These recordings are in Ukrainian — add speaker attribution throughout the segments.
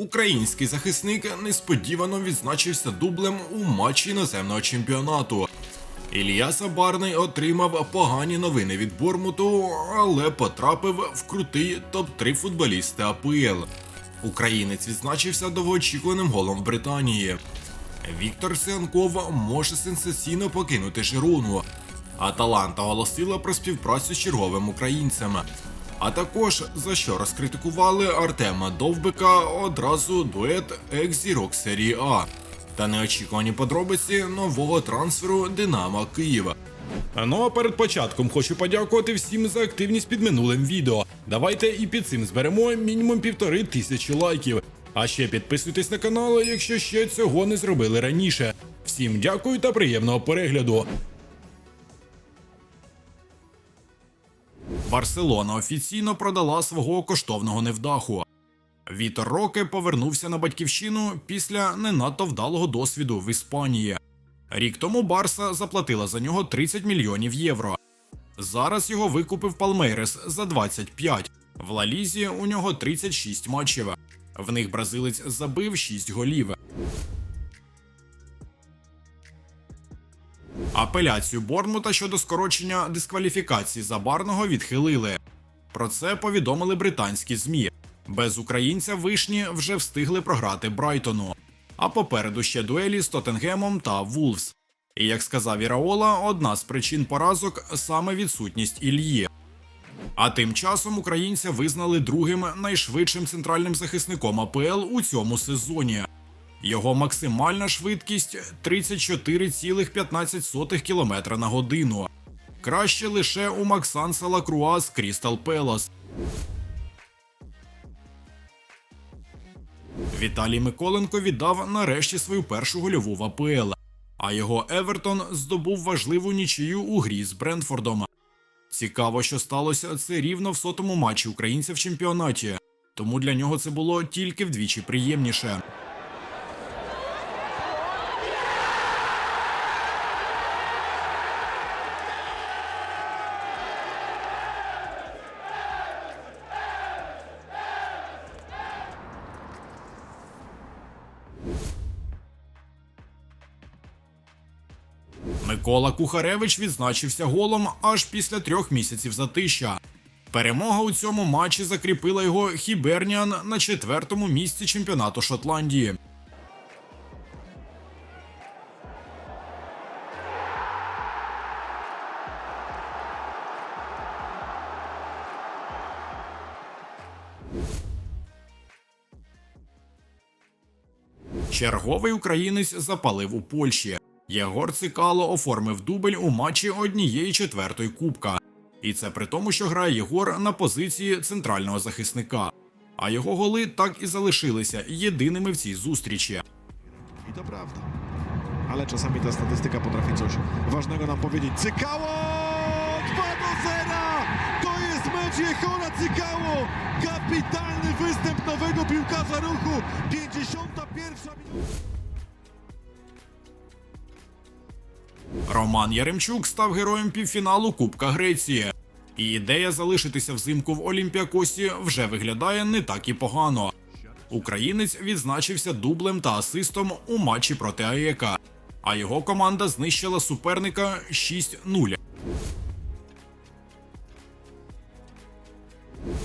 Speaker 1: Український захисник несподівано відзначився дублем у матчі іноземного чемпіонату. Ілля Сабарний отримав погані новини від Бормуту, але потрапив в крутий топ-3 футболісти АПЛ. Українець відзначився довгоочікуваним голом в Британії. Віктор Сіанков може сенсаційно покинути Жирону. Аталанта оголосила про співпрацю з черговим українцем. А також за що розкритикували Артема Довбика одразу дует екс-зірок серії А та неочікувані подробиці нового трансферу Динамо Києва. Ну а перед початком хочу подякувати всім за активність під минулим відео. Давайте і під цим зберемо мінімум півтори тисячі лайків. А ще підписуйтесь на канал, якщо ще цього не зробили раніше. Всім дякую та приємного перегляду. Барселона офіційно продала свого коштовного невдаху. Вітор Роке повернувся на батьківщину після не надто вдалого досвіду в Іспанії. Рік тому Барса заплатила за нього 30 мільйонів євро. Зараз його викупив Палмейрес за 25. В Лалізі у нього 36 матчів. В них бразилець забив 6 голів. Апеляцію Борнмута щодо скорочення дискваліфікації забарного відхилили. Про це повідомили британські ЗМІ. Без українця вишні вже встигли програти Брайтону. А попереду ще дуелі з Тоттенгемом та Вулфс. І як сказав Іраола, одна з причин поразок саме відсутність Ільї. А тим часом українця визнали другим найшвидшим центральним захисником АПЛ у цьому сезоні. Його максимальна швидкість 34,15 км на годину. Краще лише у Максанса Лакруа з Крістал Пелас. Віталій Миколенко віддав нарешті свою першу гольову в АПЛ, а його Евертон здобув важливу нічию у грі з Брентфордом. Цікаво, що сталося це рівно в сотому матчі українця в чемпіонаті, тому для нього це було тільки вдвічі приємніше. Микола Кухаревич відзначився голом аж після трьох місяців затища. Перемога у цьому матчі закріпила його Хіберніан на четвертому місці чемпіонату Шотландії. Черговий українець запалив у Польщі. Єгор Цикало оформив дубль у матчі однієї четвертої кубка. І це при тому, що грає Єгор на позиції центрального захисника. А його голи так і залишилися єдиними в цій зустрічі.
Speaker 2: I to prawda. Ale czasami ta statystyka potrafi coś ważnego nam powiedzieć. Cykało! 2 do 0! To jest mecz Jechora Cykało! Kapitalny występ nowego piłkarza ruchu. 51 minuta.
Speaker 1: Роман Яремчук став героєм півфіналу Кубка Греції. І ідея залишитися взимку в Олімпіакосі вже виглядає не так і погано. Українець відзначився дублем та асистом у матчі проти АЕКа, а його команда знищила суперника 6-0.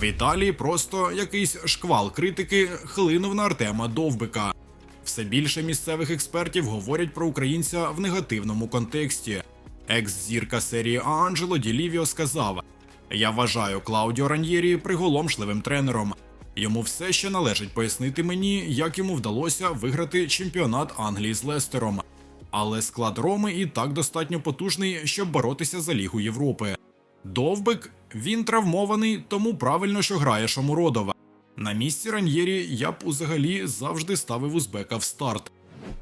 Speaker 1: В Італії просто якийсь шквал критики хлинув на Артема Довбика. Все більше місцевих експертів говорять про українця в негативному контексті. Екс-зірка серії А Анджело Ділівіо сказав: Я вважаю Клаудіо Раньєрі приголомшливим тренером. Йому все ще належить пояснити мені, як йому вдалося виграти чемпіонат Англії з Лестером. Але склад Роми і так достатньо потужний, щоб боротися за Лігу Європи. Довбик він травмований, тому правильно, що грає Шамуродова. На місці Раньєрі я б узагалі завжди ставив узбека в старт.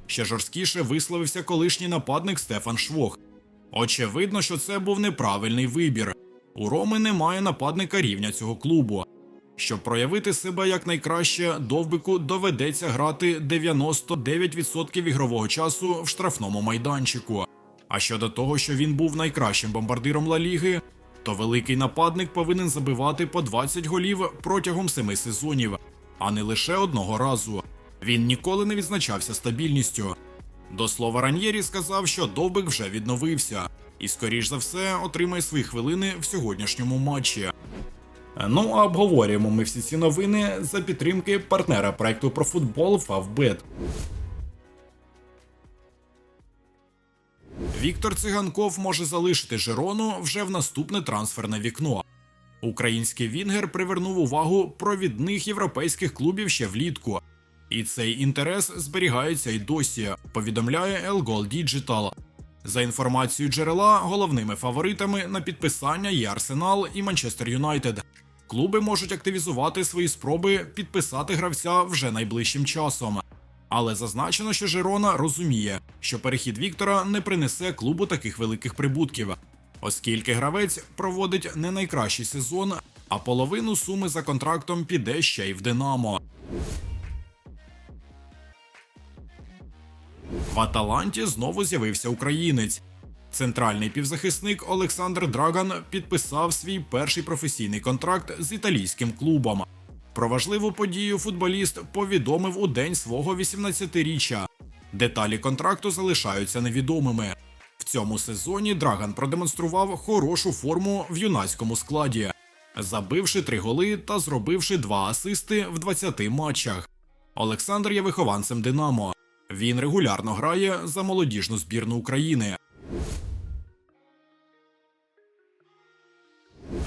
Speaker 1: Ще жорсткіше висловився колишній нападник Стефан Швох. Очевидно, що це був неправильний вибір. У Роми немає нападника рівня цього клубу. Щоб проявити себе якнайкраще, довбику доведеться грати 99% ігрового часу в штрафному майданчику. А щодо того, що він був найкращим бомбардиром Ла Ліги, то великий нападник повинен забивати по 20 голів протягом 7 сезонів. а не лише одного разу. Він ніколи не відзначався стабільністю. До слова, Раньєрі сказав, що Довбик вже відновився, і, скоріш за все, отримає свої хвилини в сьогоднішньому матчі. Ну а обговорюємо ми всі ці новини за підтримки партнера проекту про футбол Favbet. Віктор Циганков може залишити Жирону вже в наступне трансферне вікно. Український Вінгер привернув увагу провідних європейських клубів ще влітку. І цей інтерес зберігається й досі, повідомляє El Goal Digital. За інформацією джерела, головними фаворитами на підписання є Арсенал і Манчестер Юнайтед. Клуби можуть активізувати свої спроби підписати гравця вже найближчим часом. Але зазначено, що Жирона розуміє, що перехід Віктора не принесе клубу таких великих прибутків, оскільки гравець проводить не найкращий сезон, а половину суми за контрактом піде ще й в Динамо. В Аталанті знову з'явився українець. Центральний півзахисник Олександр Драган підписав свій перший професійний контракт з італійським клубом. Про важливу подію футболіст повідомив у день свого 18-річчя. Деталі контракту залишаються невідомими. В цьому сезоні Драган продемонстрував хорошу форму в юнацькому складі, забивши три голи та зробивши два асисти в 20 матчах. Олександр є вихованцем Динамо. Він регулярно грає за молодіжну збірну України.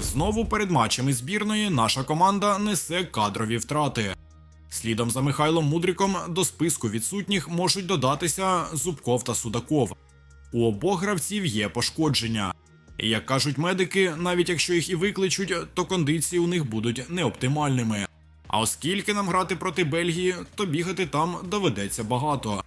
Speaker 1: Знову перед матчами збірної наша команда несе кадрові втрати. Слідом за Михайлом Мудріком до списку відсутніх можуть додатися Зубков та Судаков. У обох гравців є пошкодження. І як кажуть медики, навіть якщо їх і викличуть, то кондиції у них будуть неоптимальними. А оскільки нам грати проти Бельгії, то бігати там доведеться багато.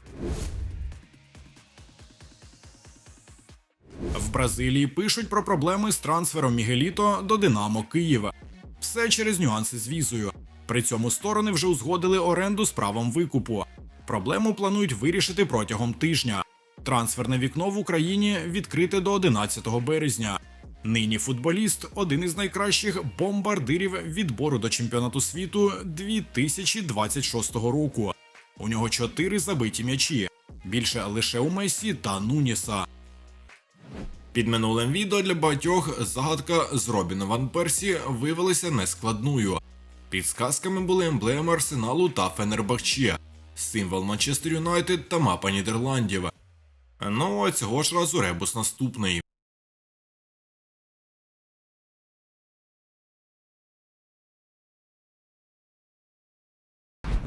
Speaker 1: Бразилії пишуть про проблеми з трансфером Мігеліто до Динамо Києва. Все через нюанси з візою. При цьому сторони вже узгодили оренду з правом викупу. Проблему планують вирішити протягом тижня. Трансферне вікно в Україні відкрите до 11 березня. Нині футболіст один із найкращих бомбардирів відбору до чемпіонату світу 2026 року. У нього чотири забиті м'ячі, більше лише у Месі та Нуніса. Під минулим відео для багатьох загадка з Робіна Ван Персі виявилася нескладною. Підсказками були емблеми Арсеналу та Фенербахче, символ Манчестер Юнайтед та мапа Нідерландів. Ну а цього ж разу ребус наступний.